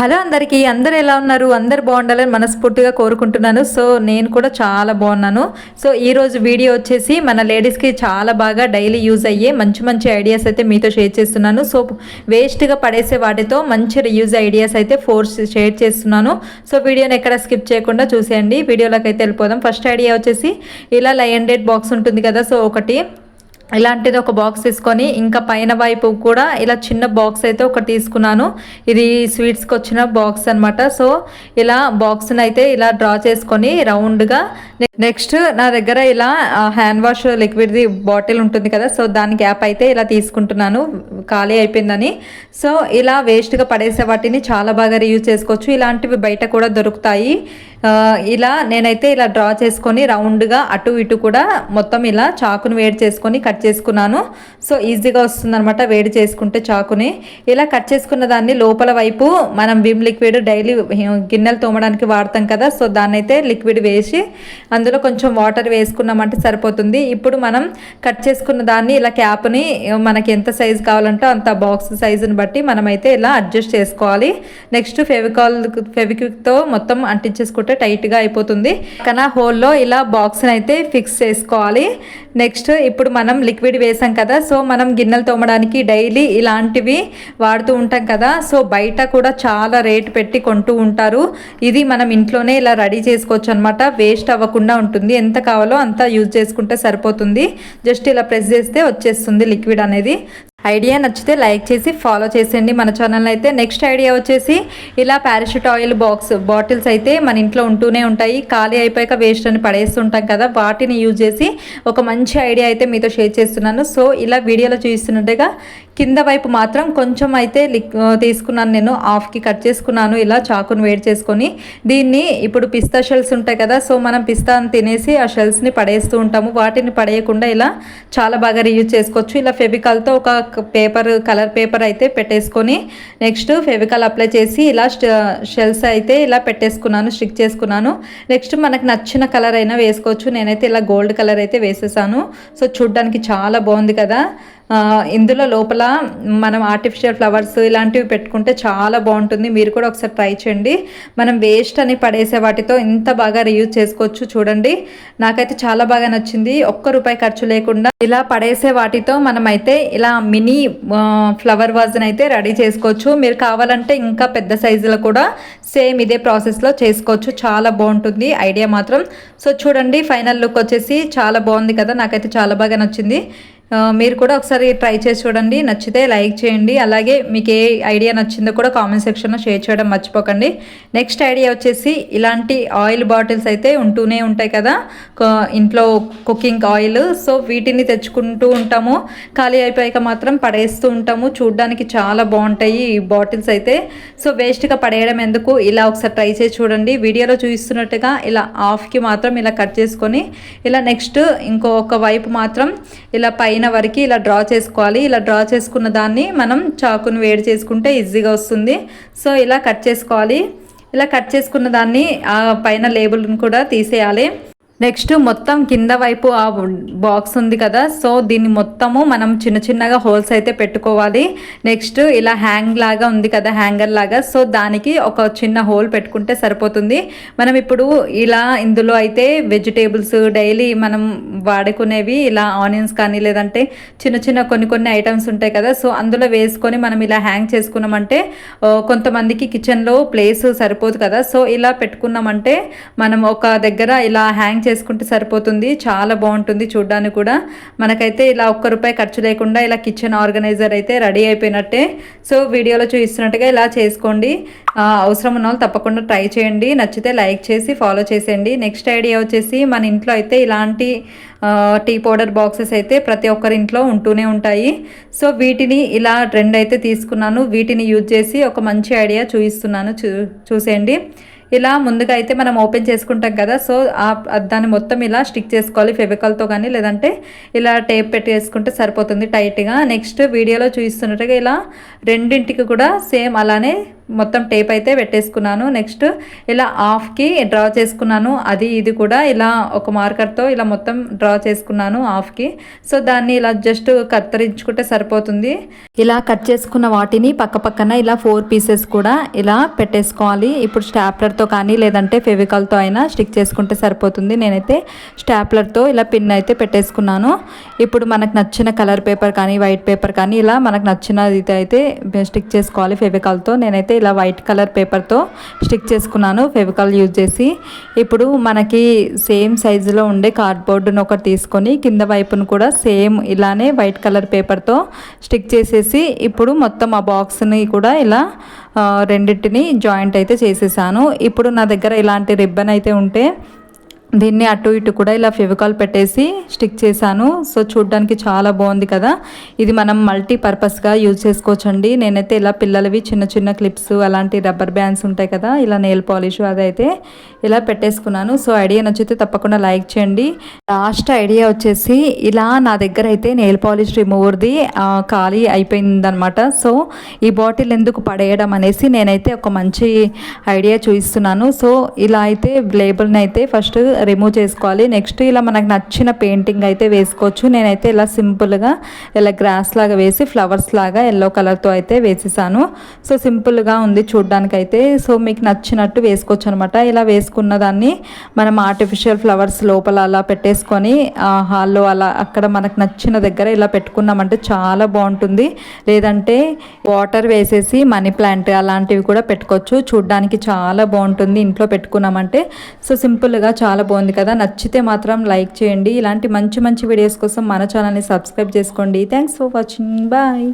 Hello అందరికీ అందరు ఎలా ఉన్నారు? అందరు బాగుండాలని మనస్ఫూర్తిగా కోరుకుంటున్నాను. సో నేను కూడా చాలా బాగున్నాను. సో ఈరోజు వీడియో వచ్చేసి మన లేడీస్కి చాలా బాగా డైలీ యూజ్ అయ్యే మంచి మంచి ఐడియాస్ అయితే మీతో షేర్ చేస్తున్నాను. సో వేస్ట్గా పడేసే వాటితో మంచి రియూజ్ ఐడియాస్ అయితే ఫోర్ షేర్ చేస్తున్నాను. సో వీడియోని ఎక్కడ స్కిప్ చేయకుండా చూసేయండి. వీడియోలోకి అయితే వెళ్ళిపోదాం. ఫస్ట్ ఐడియా వచ్చేసి ఇలా లయన్ డేట్ బాక్స్ ఉంటుంది కదా. సో ఒకటి ఇలాంటిది ఒక బాక్స్ తీసుకొని ఇంకా పైన వైపు కూడా ఇలా చిన్న బాక్స్ అయితే ఒకటి తీసుకున్నాను. ఇది స్వీట్స్కి వచ్చిన బాక్స్ అనమాట సో ఇలా బాక్స్ని అయితే ఇలా డ్రా చేసుకొని రౌండ్గా నెక్స్ట్ నా దగ్గర ఇలా హ్యాండ్ వాష్ లిక్విడ్ది బాటిల్ ఉంటుంది కదా. సో దాని గ్యాప్ అయితే ఇలా తీసుకుంటున్నాను. ఖాళీ అయిపోయిందని. సో ఇలా వేస్ట్గా పడేసే వాటిని చాలా బాగా రీయూజ్ చేసుకోవచ్చు. ఇలాంటివి బయట కూడా దొరుకుతాయి. ఇలా నేనైతే ఇలా డ్రా చేసుకొని రౌండ్గా అటు ఇటు కూడా మొత్తం ఇలా చాకుని వేడి చేసుకొని కట్ చేసుకున్నాను. సో ఈజీగా వస్తుందనమాట వేడి చేసుకుంటే చాకుని. ఇలా కట్ చేసుకున్న దాన్ని లోపల వైపు మనం విమ్ లిక్విడ్ డైలీ గిన్నెలు తోమడానికి వాడతాం కదా సో దాన్ని అయితే లిక్విడ్ వేసి అందులో కొంచెం వాటర్ వేసుకున్నామంటే సరిపోతుంది. ఇప్పుడు మనం కట్ చేసుకున్న దాన్ని ఇలా క్యాప్ని మనకి ఎంత సైజు కావాలంటే అంత బాక్స్ సైజుని బట్టి మనమైతే ఇలా అడ్జస్ట్ చేసుకోవాలి. నెక్స్ట్ ఫెవికాల్ ఫెవిక్విక్తో మొత్తం అంటించేసుకుంటాం టైట్గా అయిపోతుంది. కానీ హోల్లో ఇలా బాక్స్ని అయితే ఫిక్స్ చేసుకోవాలి. నెక్స్ట్ ఇప్పుడు మనం లిక్విడ్ వేసాం కదా సో మనం గిన్నెలు తోమడానికి డైలీ ఇలాంటివి వాడుతూ ఉంటాం కదా సో బయట కూడా చాలా రేట్ పెట్టి కొంటూ ఉంటారు. ఇది మనం ఇంట్లోనే ఇలా రెడీ చేసుకోవచ్చు అనమాట వేస్ట్ అవ్వకుండా ఉంటుంది. ఎంత కావాలో అంత యూజ్ చేసుకుంటే సరిపోతుంది. జస్ట్ ఇలా ప్రెస్ చేస్తే వచ్చేస్తుంది లిక్విడ్ అనేది. ఐడియా నచ్చితే లైక్ చేసి ఫాలో చేసేయండి మన ఛానల్ అయితే. నెక్స్ట్ ఐడియా వచ్చేసి ఇలా పారాషూట్ ఆయిల్ బాక్స్ బాటిల్స్ అయితే మన ఇంట్లో ఉంటూనే ఉంటాయి. ఖాళీ అయిపోయాక వేస్ట్ అని పడేస్తుంటాం కదా వాటిని యూజ్ చేసి ఒక మంచి ఐడియా అయితే మీతో షేర్ చేస్తున్నాను. సో ఇలా వీడియోలో చూస్తున్నట్టుగా కింద వైపు మాత్రం కొంచెం అయితే తీసుకున్నాను నేను. హాఫ్కి కట్ చేసుకున్నాను. ఇలా చాకును వేడి చేసుకొని దీన్ని ఇప్పుడు పిస్తా షెల్స్ ఉంటాయి కదా సో మనం పిస్తాను తినేసి ఆ షెల్స్ని పడేస్తూ ఉంటాము. వాటిని పడేయకుండా ఇలా చాలా బాగా రీయూజ్ చేసుకోవచ్చు. ఇలా ఫెవికాల్తో ఒక పేపర్ కలర్ పేపర్ అయితే పెట్టేసుకొని నెక్స్ట్ ఫెవికాల్ అప్లై చేసి ఇలా షెల్స్ అయితే ఇలా పెట్టేసుకున్నాను స్టిక్ చేసుకున్నాను. నెక్స్ట్ మనకు నచ్చిన కలర్ అయినా వేసుకోవచ్చు. నేనైతే ఇలా గోల్డ్ కలర్ అయితే వేసేసాను. సో చూడ్డానికి చాలా బాగుంది కదా. ఇందులో లోపల మనం ఆర్టిఫిషియల్ ఫ్లవర్స్ ఇలాంటివి పెట్టుకుంటే చాలా బాగుంటుంది. మీరు కూడా ఒకసారి ట్రై చేయండి. మనం వేస్ట్ అని పడేసే వాటితో ఇంత బాగా రీయూజ్ చేసుకోవచ్చు చూడండి. నాకైతే చాలా బాగా నచ్చింది. ఒక్క రూపాయి ఖర్చు లేకుండా ఇలా పడేసే వాటితో మనమైతే ఇలా మినీ ఫ్లవర్ వాజ్ని అయితే రెడీ చేసుకోవచ్చు. మీరు కావాలంటే ఇంకా పెద్ద సైజులో కూడా సేమ్ ఇదే ప్రాసెస్లో చేసుకోవచ్చు. చాలా బాగుంటుంది. ఐడియా మాత్రం. సో చూడండి ఫైనల్ లుక్ వచ్చేసి చాలా బాగుంది కదా. నాకైతే చాలా బాగా నచ్చింది. మీరు కూడా ఒకసారి ట్రై చేసి చూడండి నచ్చితే లైక్ చేయండి అలాగే మీకు ఏ ఐడియా నచ్చిందో కూడా కామెంట్ సెక్షన్లో షేర్ చేయడం మర్చిపోకండి. నెక్స్ట్ ఐడియా వచ్చేసి ఇలాంటి ఆయిల్ బాటిల్స్ అయితే ఉంటూనే ఉంటాయి కదా ఇంట్లో కుకింగ్ ఆయిల్. సో వీటిని తెచ్చుకుంటూ ఉంటాము ఖాళీ అయిపోయాక మాత్రం పడేస్తూ ఉంటాము. చూడడానికి చాలా బాగుంటాయి ఈ బాటిల్స్ అయితే. సో వేస్ట్గా పడేయడం ఎందుకు? ఇలా ఒకసారి ట్రై చేసి చూడండి. వీడియోలో చూపిస్తున్నట్టుగా ఇలా హాఫ్కి మాత్రం ఇలా కట్ చేసుకొని ఇలా నెక్స్ట్ ఇంకొక వైపు మాత్రం ఇలా పై పైన వరకు ఇలా డ్రా చేసుకోవాలి. ఇలా డ్రా చేసుకున్న దాన్ని మనం చాకుని వేడి చేసుకుంటే ఈజీగా వస్తుంది. సో ఇలా కట్ చేసుకోవాలి. ఇలా కట్ చేసుకున్న దాన్ని ఆ పైన లేబుల్ని కూడా తీసేయాలి. నెక్స్ట్ మొత్తం కింద వైపు ఆ బాక్స్ ఉంది కదా. సో దీన్ని మొత్తము మనం చిన్న చిన్నగా హోల్స్ అయితే పెట్టుకోవాలి. నెక్స్ట్ ఇలా హ్యాంగ్ లాగా ఉంది కదా హ్యాంగర్ లాగా. సో దానికి ఒక చిన్న హోల్ పెట్టుకుంటే సరిపోతుంది. మనం ఇప్పుడు ఇలా ఇందులో అయితే వెజిటేబుల్స్ డైలీ మనం వాడుకునేవి ఇలా ఆనియన్స్ కానీ లేదంటే చిన్న చిన్న కొన్ని కొన్ని ఐటమ్స్ ఉంటాయి కదా. సో అందులో వేసుకొని మనం ఇలా హ్యాంగ్ చేసుకున్నామంటే కొంతమందికి కిచెన్లో ప్లేస్ సరిపోదు కదా. సో ఇలా పెట్టుకున్నామంటే మనం ఒక దగ్గర ఇలా హ్యాంగ్ చేసుకుంటే సరిపోతుంది. చాలా బాగుంటుంది చూడ్డానికి కూడా. మనకైతే ఇలా ఒక్క రూపాయి ఖర్చు లేకుండా ఇలా కిచెన్ ఆర్గనైజర్ అయితే రెడీ అయిపోయినట్టే. సో వీడియోలో చూపిస్తున్నట్టుగా ఇలా చేసుకోండి. అవసరం ఉన్న వాళ్ళు తప్పకుండా ట్రై చేయండి. నచ్చితే లైక్ చేసి ఫాలో చేసేయండి. నెక్స్ట్ ఐడియా వచ్చేసి మన ఇంట్లో అయితే ఇలాంటి టీ పౌడర్ బాక్సెస్ అయితే ప్రతి ఒక్కరి ఇంట్లో ఉంటూనే ఉంటాయి. సో వీటిని ఇలా ట్రెండ్ అయితే తీసుకున్నాను. వీటిని యూజ్ చేసి ఒక మంచి ఐడియా చూపిస్తున్నాను చూ చూసేయండి. ఇలా ముందుగా అయితే మనం ఓపెన్ చేసుకుంటాం కదా సో దాన్ని మొత్తం ఇలా స్టిక్ చేసుకోవాలి ఫెవికాల్తో కానీ లేదంటే ఇలా టేప్ పెట్టి వేసుకుంటే సరిపోతుంది టైట్గా. నెక్స్ట్ వీడియోలో చూపిస్తున్నట్టుగా ఇలా రెండింటికి కూడా సేమ్ అలానే మొత్తం టేప్ అయితే పెట్టేసుకున్నాను. నెక్స్ట్ ఇలా హాఫ్కి డ్రా చేసుకున్నాను. అది ఇది కూడా ఇలా ఒక మార్కర్తో ఇలా మొత్తం డ్రా చేసుకున్నాను హాఫ్కి. సో దాన్ని ఇలా జస్ట్ కత్తిరించుకుంటే సరిపోతుంది. ఇలా కట్ చేసుకున్న వాటిని పక్క పక్కన ఇలా ఫోర్ పీసెస్ కూడా ఇలా పెట్టేసుకోవాలి. ఇప్పుడు స్టాప్లర్తో కానీ లేదంటే ఫెవికాల్తో అయినా స్టిక్ చేసుకుంటే సరిపోతుంది. నేనైతే స్టాప్లర్తో ఇలా పిన్ అయితే పెట్టేసుకున్నాను. ఇప్పుడు మనకు నచ్చిన కలర్ పేపర్ కానీ వైట్ పేపర్ కానీ ఇలా మనకు నచ్చినది అయితే స్టిక్ చేసుకోవాలి ఫెవికాల్తో. నేనైతే ఇలా వైట్ కలర్ పేపర్తో స్టిక్ చేసుకున్నాను ఫెవికాల్ యూజ్ చేసి. ఇప్పుడు మనకి సేమ్ సైజులో ఉండే కార్డ్బోర్డును ఒకటి తీసుకొని కింద వైపును కూడా సేమ్ ఇలానే వైట్ కలర్ పేపర్తో స్టిక్ చేసేసి ఇప్పుడు మొత్తం ఆ బాక్స్ని కూడా ఇలా రెండింటిని జాయింట్ అయితే చేసేసాను. ఇప్పుడు నా దగ్గర ఇలాంటి రిబ్బన్ అయితే ఉంటే దీన్ని అటు ఇటు కూడా ఇలా ఫెవికాల్ పెట్టేసి స్టిక్ చేశాను. సో చూడ్డానికి చాలా బాగుంది కదా. ఇది మనం మల్టీ పర్పస్గా యూజ్ చేసుకోవచ్చండి. నేనైతే ఇలా పిల్లలవి చిన్న చిన్న క్లిప్స్ అలాంటి రబ్బర్ బ్యాండ్స్ ఉంటాయి కదా ఇలా నెయిల్ పాలిష్ అదైతే ఇలా పెట్టేసుకున్నాను. సో ఐడియా నచ్చితే తప్పకుండా లైక్ చేయండి. లాస్ట్ ఐడియా వచ్చేసి ఇలా నా దగ్గర అయితే నెయిల్ పాలిష్ రిమూవర్ది ఖాళీ అయిపోయిందనమాట సో ఈ బాటిల్ ఎందుకు పడేయడం అనేసి నేనైతే ఒక మంచి ఐడియా చూపిస్తున్నాను సో ఇలా అయితే లేబుల్ని అయితే ఫస్ట్ రిమూవ్ చేసుకోవాలి. నెక్స్ట్ ఇలా మనకు నచ్చిన పెయింటింగ్ అయితే వేసుకోవచ్చు. నేనైతే ఇలా సింపుల్గా ఇలా గ్రాస్ లాగా వేసి ఫ్లవర్స్ లాగా ఎల్లో కలర్తో అయితే వేసేసాను. సో సింపుల్గా ఉంది చూడ్డానికి అయితే సో మీకు నచ్చినట్టు వేసుకోవచ్చు అనమాట ఇలా వేసుకున్న దాన్ని మనం ఆర్టిఫిషియల్ ఫ్లవర్స్ లోపల అలా పెట్టేసుకొని హాల్లో అలా అక్కడ మనకు నచ్చిన దగ్గర ఇలా పెట్టుకున్నామంటే చాలా బాగుంటుంది. లేదంటే వాటర్ వేసేసి మనీ ప్లాంట్ అలాంటివి కూడా పెట్టుకోవచ్చు. చూడ్డానికి చాలా బాగుంటుంది ఇంట్లో పెట్టుకున్నామంటే. సో సింపుల్గా చాలా బాగుంది కదా నచ్చితే మాత్రం లైక్ చేయండి. ఇలాంటి మంచి మంచి వీడియోస్ కోసం మన ఛానల్ని సబ్స్క్రైబ్ చేసుకోండి. Thanks for watching bye